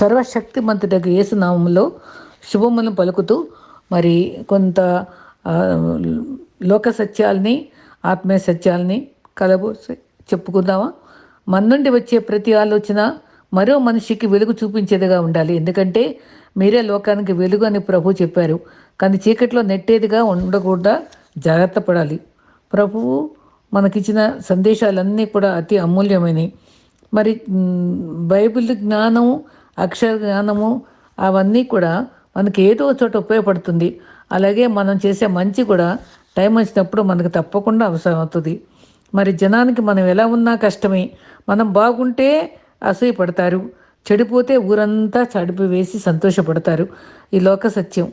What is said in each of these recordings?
సర్వశక్తిమంతుడకు యేసునామంలో శుభములను పలుకుతూ మరి కొంత లోక సత్యాల్ని ఆత్మీయ సత్యాల్ని కలబు చెప్పుకుందామా? మన నుండి వచ్చే ప్రతి ఆలోచన మరో మనిషికి వెలుగు చూపించేదిగా ఉండాలి. ఎందుకంటే మీరే లోకానికి వెలుగు అని ప్రభు చెప్పారు. కానీ చీకట్లో నెట్టేదిగా ఉండకుండా జాగ్రత్త పడాలి. ప్రభువు మనకిచ్చిన సందేశాలన్నీ కూడా అతి అమూల్యమైనవి మరి బైబిల్ జ్ఞానం అక్షర జ్ఞానము అవన్నీ కూడా మనకి ఏదో చోట ఉపయోగపడుతుంది. అలాగే మనం చేసే మంచి కూడా టైం వచ్చినప్పుడు మనకు తప్పకుండా అవసరం అవుతుంది. మరి జనానికి మనం ఎలా ఉన్నా కష్టమే. మనం బాగుంటే అసూయ పడతారు చెడిపోతే ఊరంతా చడిపి వేసి సంతోషపడతారు. ఈ లోక సత్యం.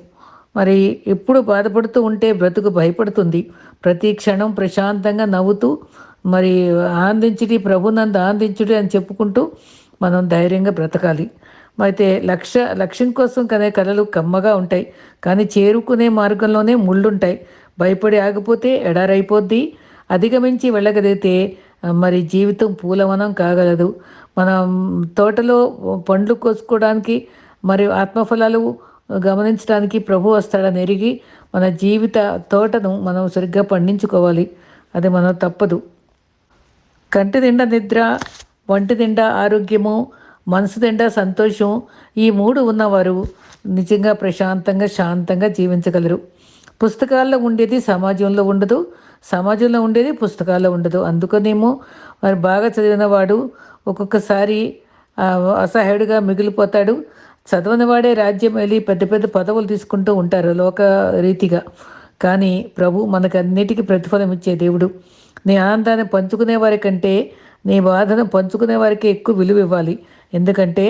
మరి ఎప్పుడు బాధపడుతూ ఉంటే బ్రతుకు భయపడుతుంది. ప్రతి క్షణం ప్రశాంతంగా నవ్వుతూ మరి ఆనందించుడి ప్రభునందు ఆనందించుడి అని చెప్పుకుంటూ మనం ధైర్యంగా బ్రతకాలి. అయితే లక్ష్య లక్ష్యం కోసం కనే కళలు కమ్మగా ఉంటాయి. కానీ చేరుకునే మార్గంలోనే ముళ్ళుంటాయి. భయపడి ఆగిపోతే ఎడారైపోద్ది. అధిగమించి వెళ్ళగలిగితే మరి జీవితం పూలవనం కాగలదు. మనం తోటలో పండ్లు కోసుకోవడానికి మరియు ఆత్మఫలాలు గమనించడానికి ప్రభు వస్తాడని ఎరిగి మన జీవిత తోటను మనం సరిగ్గా పండించుకోవాలి. అది మనం తప్పదు. కంటి నిండా నిద్ర వంటి నిండా ఆరోగ్యము మనసు నిండా సంతోషం ఈ మూడు ఉన్నవారు నిజంగా ప్రశాంతంగా శాంతంగా జీవించగలరు. పుస్తకాల్లో ఉండేది సమాజంలో ఉండదు సమాజంలో ఉండేది పుస్తకాల్లో ఉండదు. అందుకనేమో మరి బాగా చదివిన వాడు ఒక్కొక్కసారి అసహాయుడిగా మిగిలిపోతాడు. చదవని వాడే రాజ్యం వెళ్ళి పెద్ద పెద్ద పదవులు తీసుకుంటూ ఉంటారు లోక రీతిగా. కానీ ప్రభు మనకు అన్నిటికీ ప్రతిఫలం ఇచ్చే దేవుడు. నీ ఆనందాన్ని పంచుకునే వారి కంటే నీ బాధను పంచుకునే వారికి ఎక్కువ విలువ ఇవ్వాలి. ఎందుకంటే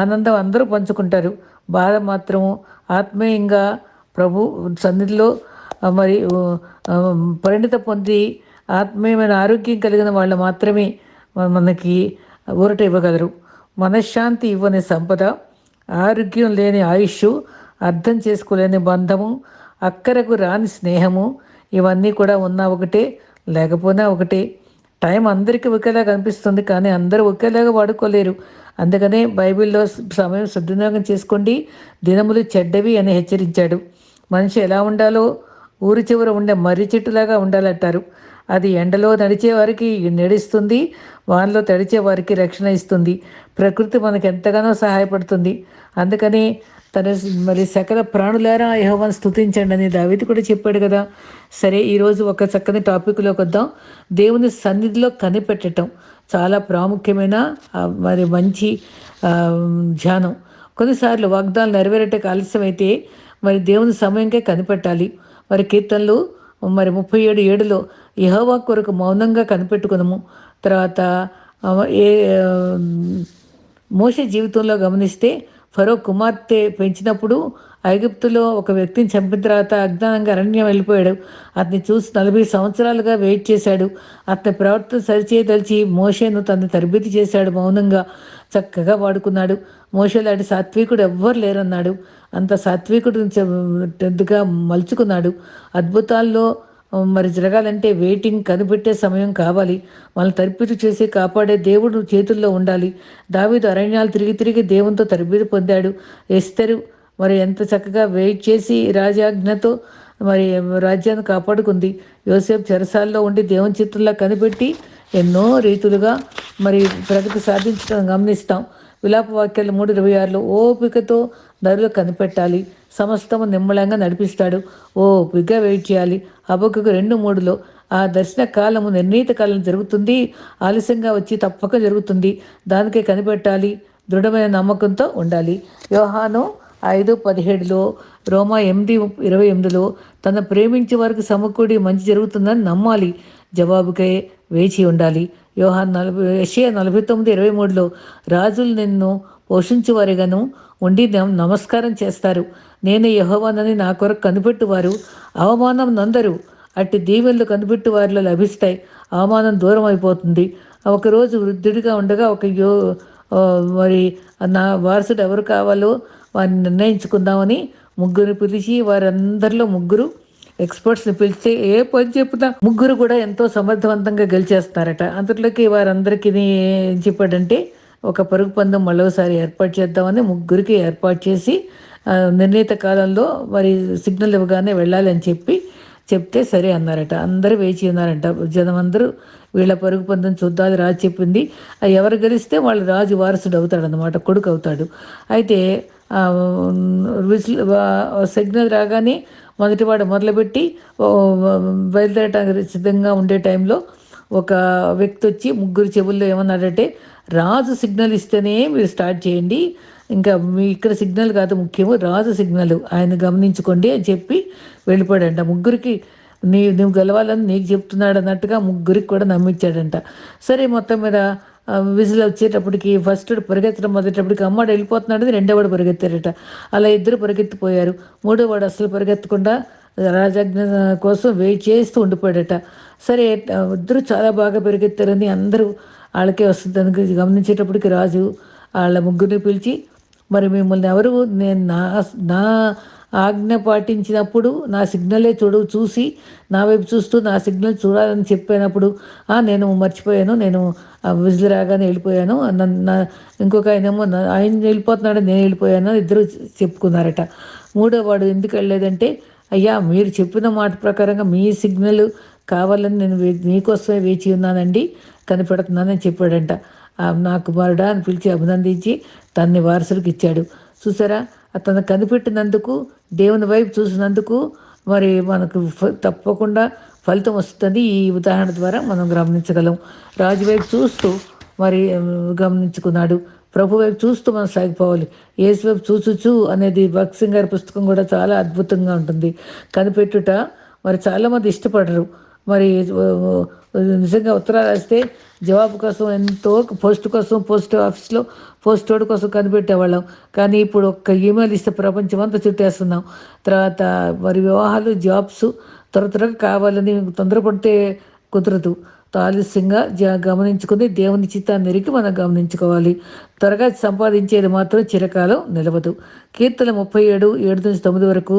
ఆనందం అందరూ పంచుకుంటారు. బాధ మాత్రము ఆత్మీయంగా ప్రభు సన్నిధిలో మరి పరిణిత పొంది ఆత్మీయమైన ఆరోగ్యం కలిగిన వాళ్ళు మాత్రమే మనకి ఊరట ఇవ్వగలరు. మనశ్శాంతి ఇవ్వని సంపద ఆరోగ్యం లేని ఆయుష్ అర్థం చేసుకోలేని బంధము అక్కరకు రాని స్నేహము ఇవన్నీ కూడా ఉన్నా ఒకటే లేకపోయినా ఒకటే. టైం అందరికీ ఒకేలాగా కనిపిస్తుంది కానీ అందరూ ఒకేలాగా వాడుకోలేరు. అందుకనే బైబిల్లో సమయం సద్వినియోగం చేసుకోండి. దినములు చెడ్డవి అని హెచ్చరించాడు. మనిషి ఎలా ఉండాలో ఊరి చివర ఉండే మర్రి చెట్టులాగా ఉండాలంటారు. అది ఎండలో నడిచే వారికి నడిస్తుంది వానలో తడిచే వారికి రక్షణ ఇస్తుంది. ప్రకృతి మనకు ఎంతగానో సహాయపడుతుంది. అందుకని తన మరి సకల ప్రాణులారా యహోవాన్ స్థుతించండి అని దావిది కూడా చెప్పాడు కదా. సరే ఈరోజు ఒక చక్కని టాపిక్లోకి వద్దాం. దేవుని సన్నిధిలో కనిపెట్టడం చాలా ప్రాముఖ్యమైన మరి మంచి ధ్యానం. కొన్నిసార్లు వాగ్దానాలు నెరవేరటకు ఆలస్యమైతే మరి దేవుని సమయంకే కనిపెట్టాలి. మరి కీర్తనలు మరి ముప్పై ఏడు ఏడులో యహోవా కొరకు మౌనంగా కనిపెట్టుకునము తర్వాత ఏ మోస జీవితంలో గమనిస్తే ఫరో కుమార్తె పెంచినప్పుడు ఐగుప్తులో ఒక వ్యక్తిని చంపిన తర్వాత అజ్ఞానంగా అరణ్యం వెళ్ళిపోయాడు. అతన్ని చూసి నలభై సంవత్సరాలుగా వెయిట్ చేశాడు. అతని ప్రవర్తన సరిచేయదలిచి మోషేను తనని తరబితి చేశాడు మౌనంగా. చక్కగా వాడుకున్నాడు. మోషలాంటి సాత్వికుడు ఎవ్వరు లేరన్నాడు. అంత సాత్వికుడు మలుచుకున్నాడు. అద్భుతాల్లో మరి జరగాలంటే వెయిటింగ్ కనిపెట్టే సమయం కావాలి. వాళ్ళని తరబితి చేసి కాపాడే దేవుడు చేతుల్లో ఉండాలి. దావీదు అరణ్యాలు తిరిగి తిరిగి దేవునితో తరబితి పొందాడు. ఎస్తరు మరి ఎంత చక్కగా వెయిట్ చేసి రాజాజ్ఞతో మరి రాజ్యాన్ని కాపాడుకుంది. యోసేపు చెరసాల్లో ఉండి దేవుని చిత్రంలో కనిపెట్టి ఎన్నో రీతులుగా మరి ప్రగతి సాధించడం గమనిస్తాం. విలాప వాక్యాలు మూడు ఇరవై ఆరులో ఓపికతో ధరలు కనిపెట్టాలి. సమస్తము నిమ్మలంగా నడిపిస్తాడు. ఓ బిగ్గా వెయిట్ చేయాలి. అబొక్కకు రెండు మూడులో ఆ దర్శన కాలము నిర్ణీత కాలం జరుగుతుంది. ఆలస్యంగా వచ్చి తప్పక జరుగుతుంది. దానికే కనిపెట్టాలి. దృఢమైన నమ్మకంతో ఉండాలి. వ్యవహాను ఐదు పదిహేడులో రోమా ఎనిమిది ఇరవై ఎనిమిదిలో తన ప్రేమించే వారికి సమకూడి మంచి జరుగుతుందని నమ్మాలి. జవాబుకై వేచి ఉండాలి. యోహాన్ నలభై ఏషియా నలభై తొమ్మిది ఇరవై మూడులో రాజులు నిన్ను పోషించేవారిగాను ఉండి నమస్కారం చేస్తారు. నేను యహోవానని నా కొరకు కనిపెట్టువారు. అవమానం నందరు. అట్టి దీవెనలు కనిపెట్టు వారిలో లభిస్తాయి. అవమానం దూరం అయిపోతుంది ఒకరోజు వృద్ధుడిగా ఉండగా ఒక యో మరి నా వారసుడు ఎవరు కావాలో వారిని నిర్ణయించుకుందామని ముగ్గురు పిలిచి వారందరిలో ముగ్గురు ఎక్స్పర్ట్స్ని పిలిస్తే ఏ పని చెప్తా ముగ్గురు కూడా ఎంతో సమర్థవంతంగా గెలిచేస్తారట. అందులోకి వారందరికీ ఏం చెప్పాడంటే ఒక పరుగు పందెం మళ్ళోసారి ఏర్పాటు చేద్దామని ముగ్గురికి ఏర్పాటు చేసి నిర్ణీత కాలంలో మరి సిగ్నల్ ఇవ్వగానే వెళ్ళాలి అని చెప్పి చెప్తే సరే అన్నారట. అందరూ వేచి ఉన్నారంట. జనం అందరూ వీళ్ళ పరుగు పందెం చూద్దాది రాజు చెప్పింది. ఎవరు గెలిస్తే వాళ్ళు రాజు వారసుడు అవుతాడు అనమాట కొడుకు అవుతాడు. అయితే విజిల్ సిగ్నల్ రాగానే మొదటివాడు మొదలుపెట్టి బయలుదేరటానికి సిద్ధంగా ఉండే టైంలో ఒక వ్యక్తి వచ్చి ముగ్గురు చెవుల్లో ఏమన్నాడంటే రాజు సిగ్నల్ ఇస్తేనే మీరు స్టార్ట్ చేయండి. ఇంకా మీ ఇక్కడ సిగ్నల్ కాదు ముఖ్యము రాజు సిగ్నల్. ఆయన గమనించుకోండి అని చెప్పి వెళ్ళిపోయాడంట. ముగ్గురికి నీ నువ్వు గెలవాలని నీకు చెప్తున్నాడు అన్నట్టుగా ముగ్గురికి కూడా నమ్మించాడంట. సరే మొత్తం మీద విజిల్ వచ్చేటప్పటికి ఫస్ట్ పరిగెత్తడం మొదటప్పటికి అమ్మాడు వెళ్ళిపోతున్నాడు రెండోవాడు పరిగెత్తారట. అలా ఇద్దరు పరిగెత్తిపోయారు. మూడో వాడు అసలు పరిగెత్తకుండా రాజాజ్ఞ కోసం వెయిట్ చేస్తూ ఉండిపోయాడట. సరే ఇద్దరు చాలా బాగా పరిగెత్తారని అందరూ వాళ్ళకే వస్తుందని గమనించేటప్పటికి రాజు వాళ్ళ ముగ్గురిని పిలిచి మరి మిమ్మల్ని ఎవరు నేను నా నా ఆజ్ఞ పాటించినప్పుడు నా సిగ్నలే చూడు చూసి నా వైపు చూస్తూ నా సిగ్నల్ చూడాలని చెప్పినప్పుడు నేను మర్చిపోయాను నేను విజిల్ రాగానే వెళ్ళిపోయాను నా ఇంకొక ఆయనేమో ఆయన వెళ్ళిపోతున్నాడు నేను వెళ్ళిపోయాను ఇద్దరు చెప్పుకున్నారట. మూడో వాడు ఎందుకు వెళ్ళలేదంటే అయ్యా మీరు చెప్పిన మాట ప్రకారంగా మీ సిగ్నల్ కావాలని నేను మీకోసమే వేచి ఉన్నానండి కనిపెడుతున్నానని చెప్పాడంట. నా కుమారుడా అని పిలిచి అభినందించి తన్ని వారసులకు ఇచ్చాడు. చూసారా? అతను కనిపెట్టినందుకు దేవుని వైపు చూసినందుకు మరి మనకు తప్పకుండా ఫలితం వస్తుంది ఈ ఉదాహరణ ద్వారా మనం గమనించగలం. రాజు వైపు చూస్తూ మరి గమనించుకున్నాడు. ప్రభు వైపు చూస్తూ మనం సాగిపోవాలి. ఏసు వైపు చూచుచు అనేది భక్సింగ్ గారి పుస్తకం కూడా చాలా అద్భుతంగా ఉంటుంది. కనిపెట్టుట మరి చాలామంది ఇష్టపడరు. మరి నిజంగా ఉత్తరాలు రాస్తే జవాబు కోసం ఎంతో పోస్ట్ కోసం పోస్ట్ ఆఫీస్లో పోస్ట్ వాడి కోసం కనిపెట్టేవాళ్ళం. కానీ ఇప్పుడు ఒక్క ఈమెయిల్ ఇస్తే ప్రపంచం అంతా చుట్టేస్తున్నాం. తర్వాత మరి వివాహాలు జాబ్స్ త్వర త్వరగా కావాలని తొందరపడితే కుదరదు. ఆలస్యంగా గమనించుకుని దేవుని చిత్తాన్ని ఎరిగి మనం గమనించుకోవాలి. త్వరగా సంపాదించేది మాత్రం చిరకాలం నిలవదు. కీర్తన ముప్పై ఏడు ఏడు నుంచి తొమ్మిది వరకు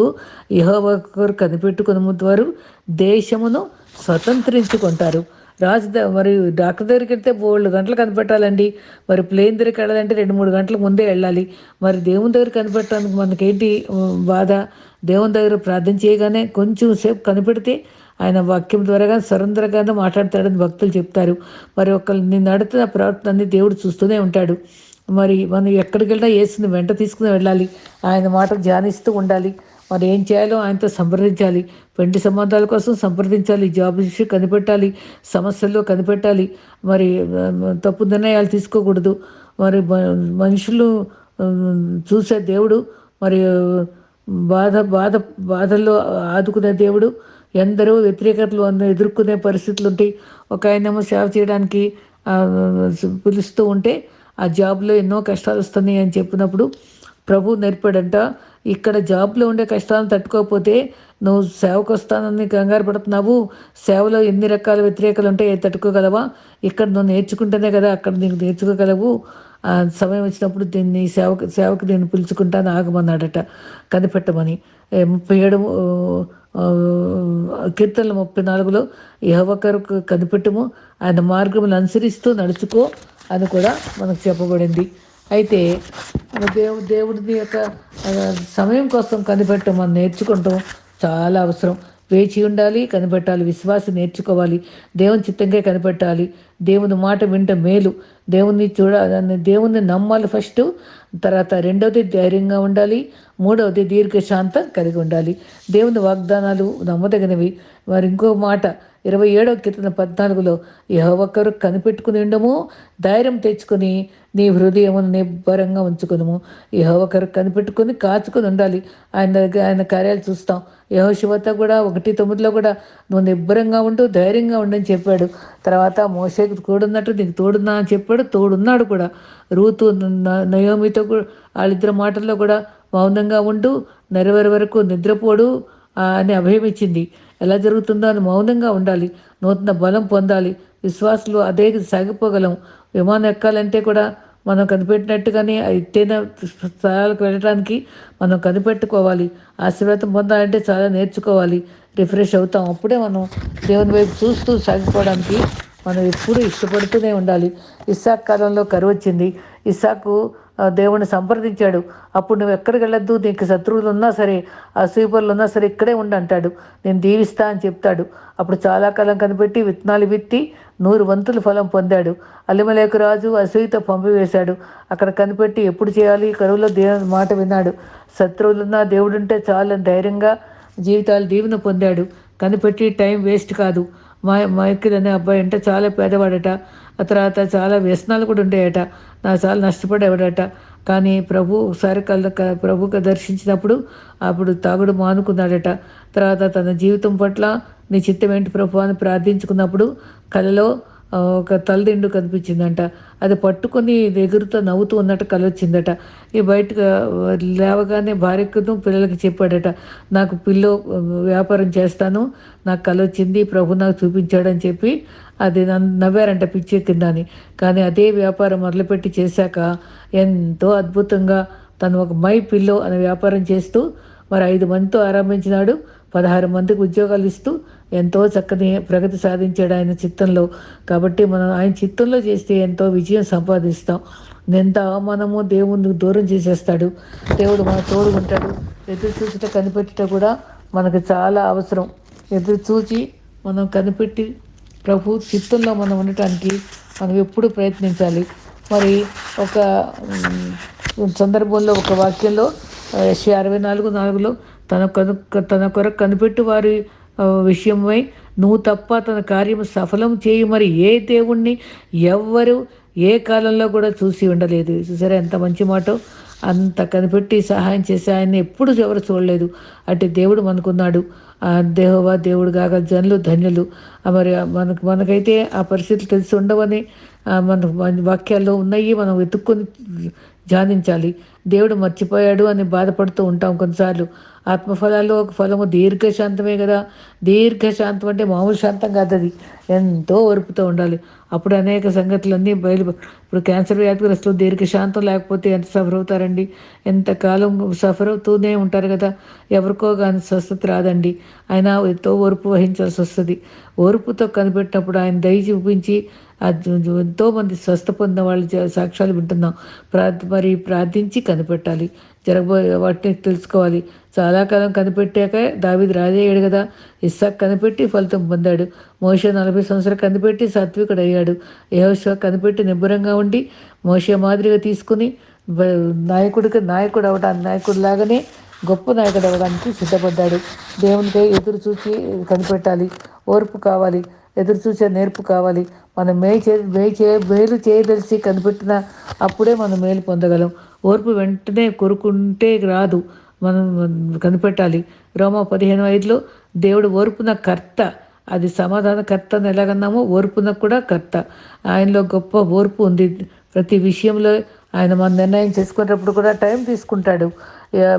యహోవకరు కనిపెట్టుకుని వారు దేశమును స్వతంత్రించుకుంటారు. రాజు మరి డాక్టర్ దగ్గరికి వెళ్తే బోల్డ్ గంటలు కనిపెట్టాలండి. మరి ప్లేన్ దగ్గరికి వెళ్ళాలంటే రెండు మూడు గంటల ముందే వెళ్ళాలి. మరి దేవుని దగ్గర కనిపెట్టడానికి మనకేంటి బాధ? దేవుని దగ్గర ప్రార్థన చేయగానే కొంచెం సేపు కనిపెడితే ఆయన వాక్యం ద్వారాగా సరంధ్రగానే మాట్లాడతాడని భక్తులు చెప్తారు. మరి ఒకరిని నడుతున్న ప్రవర్తన దేవుడు చూస్తూనే ఉంటాడు. మరి మనం ఎక్కడికి వెళ్ళినా వేసింది వెంట తీసుకుని వెళ్ళాలి. ఆయన మాట ధ్యానిస్తూ ఉండాలి. మరి ఏం చేయాలో ఆయనతో సంప్రదించాలి. పెండి సంబంధాల కోసం సంప్రదించాలి. జాబ్ విషయం కనిపెట్టాలి. సమస్యల్లో కనిపెట్టాలి. మరి తప్పు నిర్ణయాలు తీసుకోకూడదు. మరి మనుషులు చూసే దేవుడు మరి బాధ బాధ బాధల్లో ఆదుకునే దేవుడు ఎందరో వ్యతిరేకతలు ఎదుర్కొనే పరిస్థితులు ఉంటాయి. ఒక ఆయనేమో సేవ చేయడానికి పిలుస్తూ ఉంటే ఆ జాబ్లో ఎన్నో కష్టాలు వస్తున్నాయి అని చెప్పినప్పుడు ప్రభు నేర్పాడంట ఇక్కడ జాబ్లో ఉండే కష్టాలను తట్టుకోకపోతే నువ్వు సేవకు వస్తానని కంగారు పడుతున్నావు. సేవలో ఎన్ని రకాల వ్యతిరేకలు ఉంటాయి తట్టుకోగలవా? ఇక్కడ నువ్వు నేర్చుకుంటేనే కదా అక్కడ నీకు నేర్చుకోగలవు. సమయం వచ్చినప్పుడు దీన్ని సేవకు సేవకు దీన్ని పిలుచుకుంటాను ఆగమన్నాడట కనిపెట్టమని. ముప్పై ఏడు కీర్తనలు ముప్పై నాలుగులో యహవకరు కనిపెట్టము ఆయన మార్గములు అనుసరిస్తూ నడుచుకో అని కూడా మనకు చెప్పబడింది. అయితే దేవు దేవుడిని యొక్క సమయం కోసం కనిపెట్టడం మనం నేర్చుకుంటాం. చాలా అవసరం. వేచి ఉండాలి కనిపెట్టాలి విశ్వాసం నేర్చుకోవాలి దేవుని చిత్తంగా కనిపెట్టాలి. దేవుని మాట వింట మేలు. దేవుని చూడ దేవుణ్ణి నమ్మాలి ఫస్ట్. తర్వాత రెండవది ధైర్యంగా ఉండాలి. మూడవది దీర్ఘశాంతం కలిగి ఉండాలి. దేవుని వాగ్దానాలు నమ్మదగినవి. మరి ఇంకో మాట ఇరవై ఏడవ కీర్తన పద్నాలుగులో ఒక్కరు కనిపెట్టుకుని ఉండము ధైర్యం తెచ్చుకొని నీ హృదయమును నిబ్బరంగా ఉంచుకునము. ఒక్కరు కనిపెట్టుకుని కాచుకొని ఉండాలి. ఆయన దగ్గర ఆయన కార్యాలు చూస్తాం. యహోశివత కూడా ఒకటి తొమ్మిదిలో కూడా నువ్వు నిబ్బరంగా ఉండు ధైర్యంగా ఉండని చెప్పాడు. తర్వాత మోసేకు తోడున్నట్టు నీకు తోడున్నా అని చెప్పాడు. తోడున్నాడు కూడా. రూతు నయోమితో కూడా వాళ్ళిద్దరి మాటల్లో కూడా మౌనంగా ఉండు నెరవేరు వరకు నిద్రపోడు అని అభయం ఇచ్చింది ఎలా జరుగుతుందో అని మౌనంగా ఉండాలి. నూతన బలం పొందాలి. విశ్వాసులు అదే సాగిపోగలం. విమానం ఎక్కాలంటే కూడా మనం కనిపెట్టినట్టుగానే ఎత్తైన స్థలాలకు వెళ్ళడానికి మనం కనిపెట్టుకోవాలి. ఆశీర్వాదం పొందాలంటే చాలా నేర్చుకోవాలి. రిఫ్రెష్ అవుతాం. అప్పుడే మనం దేవుని వైపు చూస్తూ సాగిపోవడానికి మనం ఎప్పుడూ ఇష్టపడుతూనే ఉండాలి. ఇస్సాక్ కాలంలో కరువు వచ్చింది. ఇస్సాకు దేవుణ్ణి సంప్రదించాడు. అప్పుడు నువ్వు ఎక్కడికి వెళ్ళొద్దు? నీకు శత్రువులు ఉన్నా సరే ఆ స్వీపర్లు ఉన్నా సరే ఇక్కడే ఉండి అంటాడు. నేను దీవిస్తా అని చెప్తాడు. అప్పుడు చాలా కాలం కనిపెట్టి విత్తనాలు విత్తి నూరు వంతులు ఫలం పొందాడు. అల్లిమలేకు రాజు అసూయతో పంపివేశాడు. అక్కడ కనిపెట్టి ఎప్పుడు చేయాలి? కరువులో దేవుని మాట విన్నాడు. శత్రువులున్నా దేవుడుంటే చాలని ధైర్యంగా జీవితాలు దీవెన పొందాడు. కనిపెట్టి టైం వేస్ట్ కాదు. మా మైకిల్ అనే అబ్బాయి అంటే చాలా పేదవాడట. ఆ తర్వాత చాలా వ్యసనాలు కూడా ఉండేయట. నా చాలా నష్టపడేవాడట. కానీ ప్రభు ఒకసారి కళ్ళ ప్రభుకి దర్శించినప్పుడు అప్పుడు తాగుడు మానుకున్నాడట. తర్వాత తన జీవితం పట్ల నీ చిత్తం ఏంటి ప్రభు అని ప్రార్థించుకున్నప్పుడు కళలో ఒక తలదిండు కనిపించిందంట. అది పట్టుకొని ఎగురుతో నవ్వుతూ ఉన్నట్టు కలొచ్చిందట. ఈ బయటకు లేవగానే భార్యకును పిల్లలకి చెప్పాడట నాకు పిల్లో వ్యాపారం చేస్తాను నాకు కలొచ్చింది ప్రభు నాకు చూపించాడని చెప్పి అది నవ్వారంట కింద అని కానీ అదే వ్యాపారం మొదలుపెట్టి చేశాక ఎంతో అద్భుతంగా తను ఒక మై పిల్లో అనే వ్యాపారం చేస్తూ మరి ఐదు మందితో ఆరంభించినాడు. పదహారు మందికి ఉద్యోగాలు ఇస్తూ ఎంతో చక్కని ప్రగతి సాధించాడు ఆయన చిత్తంలో. కాబట్టి మనం ఆయన చిత్తంలో చేస్తే ఎంతో విజయం సంపాదిస్తాం. ఎంత అవమానమో దేవుని దూరం చేసేస్తాడు. దేవుడు మన తోడు ఉంటాడు. ఎదురు చూసుట కనిపెట్టుట కూడా మనకు చాలా అవసరం. ఎదురు చూచి మనం కనిపెట్టి ప్రభు చిత్తంలో మనం ఉండటానికి మనం ఎప్పుడు ప్రయత్నించాలి. మరి ఒక సందర్భంలో ఒక వాక్యంలో ఎస్సీ అరవై నాలుగు నాలుగులో తన కను తన కొరకు కనిపెట్టి వారి విషయమై నువ్వు తప్ప తన కార్యం సఫలం చేయి మరి ఏ దేవుణ్ణి ఎవ్వరు ఏ కాలంలో కూడా చూసి ఉండలేదు. చూసారా ఎంత మంచి మాట. అంత కనిపెట్టి సహాయం చేసి ఆయన్ని ఎప్పుడు ఎవరు చూడలేదు. అంటే దేవుడు మనకున్నాడు. ఆ దేవుడు కాక జనులు ధన్యులు. మరి మనకు మనకైతే ఆ పరిస్థితులు తెలిసి ఉండవని మన వాక్యాల్లో ఉన్నాయి. మనం వెతుక్కొని ధ్యానించాలి దేవుడు మర్చిపోయాడు అని బాధపడుతూ ఉంటాం కొన్నిసార్లు. ఆత్మఫలాల్లో ఒక ఫలము దీర్ఘశాంతమే కదా. దీర్ఘశాంతం అంటే మామూలు శాంతం కాదు అది. ఎంతో ఓర్పుతో ఉండాలి. అప్పుడు అనేక సంగతులన్నీ బయలు ఇప్పుడు క్యాన్సర్ వ్యాధిగ్రస్తులు దీర్ఘశాంతం లేకపోతే ఎంత సఫర్ అవుతారండి? ఎంతకాలం సఫర్ అవుతూనే ఉంటారు కదా. ఎవరికో కానీ స్వస్థత రాదండి. ఆయన ఎంతో ఓర్పు వహించాల్సి వస్తుంది. ఓర్పుతో కనిపెట్టినప్పుడు ఆయన దయ చూపించి ఎంతోమంది స్వస్థ పొందిన వాళ్ళు సాక్ష్యాలు వింటున్నాం. ప్రా మరి ప్రార్థించి కనిపెట్టాలి. జరగబోయే వాటిని తెలుసుకోవాలి. చాలా కాలం కనిపెట్టాక దావిది రాజయ్యాడు కదా. ఇస్సాక్ కనిపెట్టి ఫలితం పొందాడు. మోష నలభై సంవత్సరాలు కనిపెట్టి సాత్వికుడు అయ్యాడు యహోశ కనిపెట్టి నిబ్బరంగా ఉండి మోష మాదిరిగా తీసుకుని నాయకుడికి నాయకుడు అవడానికి నాయకుడు లాగానే గొప్ప నాయకుడు అవ్వడానికి సిద్ధపడ్డాడు. దేవునికై ఎదురు చూసి కనిపెట్టాలి. ఓర్పు కావాలి. ఎదురు చూసే నేర్పు కావాలి. మనం మేలు చే మేలు చే మేలు చేయదలిసి కనిపెట్టిన అప్పుడే మనం మేలు పొందగలం. ఓర్పు వెంటనే కొరుకుంటే రాదు. మనం కనిపెట్టాలి. రోమా పదిహేను ఐదులో దేవుడు ఓర్పున కర్త. అది సమాధాన కర్త అని ఎలాగన్నామో ఓర్పున కూడా కర్త. ఆయనలో గొప్ప ఓర్పు ఉంది. ప్రతి విషయంలో ఆయన మన నిర్ణయం చేసుకునేటప్పుడు కూడా టైం తీసుకుంటాడు.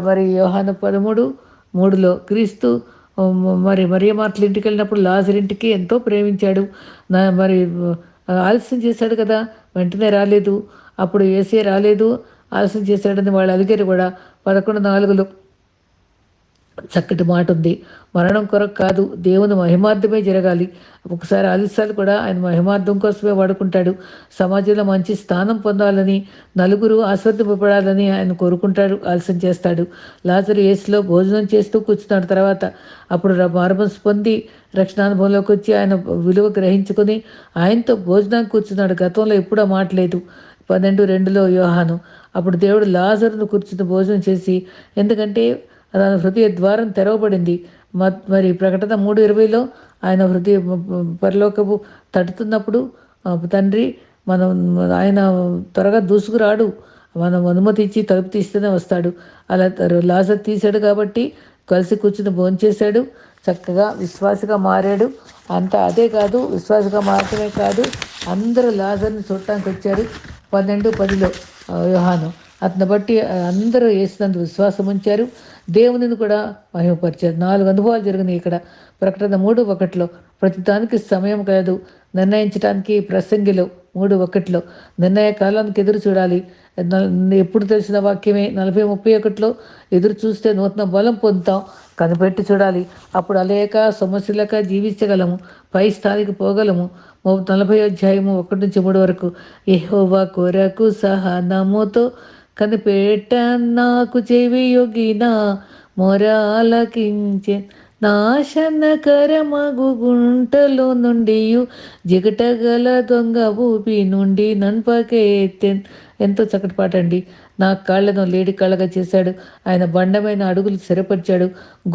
మరి యోహాను పదమూడు మూడులో క్రీస్తు మరి మరియ మాటలు ఇంటికి వెళ్ళినప్పుడు లాజర్ ఇంటికి ఎంతో ప్రేమించాడు. మరి ఆలస్యం చేశాడు కదా వెంటనే రాలేదు. అప్పుడు ఏసీ రాలేదు. ఆలస్యం చేశాడని వాళ్ళు అడిగారు కూడా. పదకొండు నాలుగులో చక్కటి మాట ఉంది. మరణం కొరకు కాదు దేవుని మహిమార్థమే జరగాలి. ఒకసారి ఆలస్యాలు కూడా ఆయన మహిమార్థం కోసమే వాడుకుంటాడు. సమాజంలో మంచి స్థానం పొందాలని నలుగురు ఆస్వాదింపబడాలని ఆయన కోరుకుంటాడు ఆలస్యం చేస్తాడు. లాజరు ఏసులో భోజనం చేస్తూ కూర్చున్నాడు తర్వాత. అప్పుడు మార్మన్స్ పొంది రక్షణానుభవంలోకి వచ్చి ఆయన విలువ గ్రహించుకొని ఆయనతో భోజనానికి కూర్చున్నాడు. గతంలో ఎప్పుడూ మాట లేదు. పన్నెండు రెండులో యోహాను. అప్పుడు దేవుడు లాజరును కూర్చుని భోజనం చేసి ఎందుకంటే తన హృదయ ద్వారం తెరవబడింది. మరి ప్రకటన మూడు ఇరవైలో ఆయన హృదయ పరిలోకపు తడుతున్నప్పుడు తండ్రి మనం ఆయన త్వరగా దూసుకురాడు. మనం అనుమతి ఇచ్చి తలుపు తీస్తేనే వస్తాడు. అలా లాజర్ తీశాడు కాబట్టి కలిసి కూర్చుని భోంచేశాడు. చక్కగా విశ్వాసగా మారాడు. అంత అదే కాదు విశ్వాసగా మారటమే కాదు అందరూ లాజర్ని చూడటానికి వచ్చారు. పన్నెండు పదిలో వ్యూహానం అతను బట్టి అందరూ వేసినందుకు విశ్వాసం ఉంచారు. దేవునిని కూడా మహిమపరిచారు. నాలుగు అనుభవాలు జరిగినాయి ఇక్కడ. ప్రకటన మూడు ఒకటిలో ప్రతిదానికి సమయం కాదు. నిర్ణయించడానికి ప్రసంగిలో మూడు ఒకటిలో నిర్ణయ కాలానికి ఎదురు చూడాలి. ఎప్పుడు తెలిసిన వాక్యమే? నలభై ముప్పై ఒకటిలో ఎదురు చూస్తే నూతన బలం పొందుతాం. కనిపెట్టి చూడాలి. అప్పుడు అలేక సమస్యలక జీవించగలము. పై స్థాయికి పోగలము. నలభై అధ్యాయము ఒకటి నుంచి మూడు వరకు ఎహోవా కొరకు సహనముతో కనిపెట్ట నాకు చెవి యొగిన మొరాలకించే నాశనకరమగు గుంటలో నుండి జిగటగల దొంగ ఊపి నుండి నన్పకెత్తెన్. ఎంతో చక్కటి పాట అండి నా కాళ్ళను లేడి కాళ్ళగా చేశాడు. ఆయన బండమైన అడుగులు స్థిరపరిచాడు.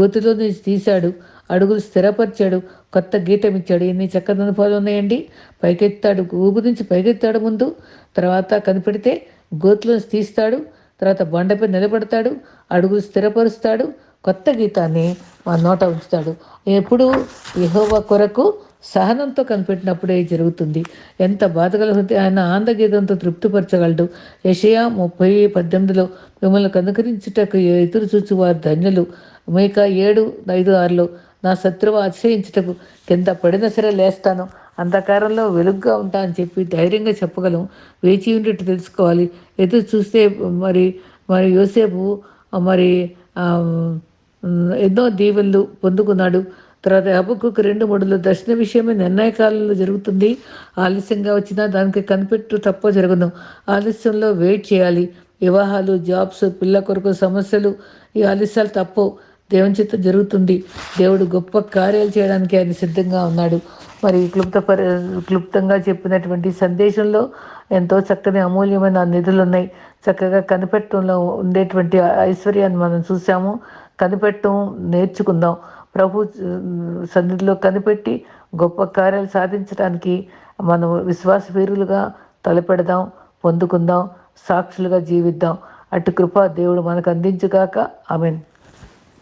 గొత్తులో నుంచి తీశాడు. అడుగులు స్థిరపరిచాడు. కొత్త గీతం ఇచ్చాడు ఎన్ని చక్కని అనుభవాలు ఉన్నాయండి. పైకెత్తాడు. ఊపు నుంచి పైకెత్తాడు ముందు. తర్వాత కనిపెడితే గోతులను తీస్తాడు తర్వాత బండపై నిలబడతాడు అడుగులు స్థిరపరుస్తాడు కొత్త గీతాన్ని మా నోట ఉంచుతాడు. ఎప్పుడు యహోవ కొరకు సహనంతో కనిపెట్టినప్పుడే జరుగుతుంది. ఎంత బాధ కలుగుతుంది ఆయన ఆందగీతంతో తృప్తిపరచగలడు. యషయా ముప్పై పద్దెనిమిదిలో మిమ్మల్ని కనుకరించుటకు ఎదురు చూచి వారు ధన్యులు. మేక ఏడు ఐదు ఆరులో నా శత్రువు ఆశ్రయించుటకు కింద పడిన సరే లేస్తాను. అంధకారంలో వెలుగ్గా ఉంటా అని చెప్పి ధైర్యంగా చెప్పగలం. వేచి ఉండేట్టు తెలుసుకోవాలి. ఎదురు చూస్తే మరి మరి యోసేపు మరి ఎన్నో దీవెళ్ళు పొందుకున్నాడు. తర్వాత అబ్బుకు రెండు మూడులో దర్శన విషయమే నిర్ణయకాలంలో జరుగుతుంది. ఆలస్యంగా వచ్చినా దానికి కనిపెట్టు తప్ప జరగను. ఆలస్యంలో వెయిట్ చేయాలి. వివాహాలు జాబ్స్ పిల్ల కొరకు సమస్యలు ఈ ఆలస్యాలు తప్పు దేవుని చిత్తం జరుగుతుంది. దేవుడు గొప్ప కార్యాలు చేయడానికి ఆయన సిద్ధంగా ఉన్నాడు. మరి క్లుప్త పరి క్లుప్తంగా చెప్పినటువంటి సందేశంలో ఎంతో చక్కని అమూల్యమైన నిధులు ఉన్నాయి చక్కగా కనిపెట్టడంలో ఉండేటువంటి ఐశ్వర్యాన్ని మనం చూసాము కనిపెట్టడం నేర్చుకుందాం. ప్రభు సన్నిధిలో కనిపెట్టి గొప్ప కార్యాలు సాధించడానికి మనం విశ్వాస వీరులుగా తలపెడదాం పొందుకుందాం సాక్షులుగా జీవిద్దాం. అటు కృప దేవుడు మనకు అందించుగాక. ఆమెను.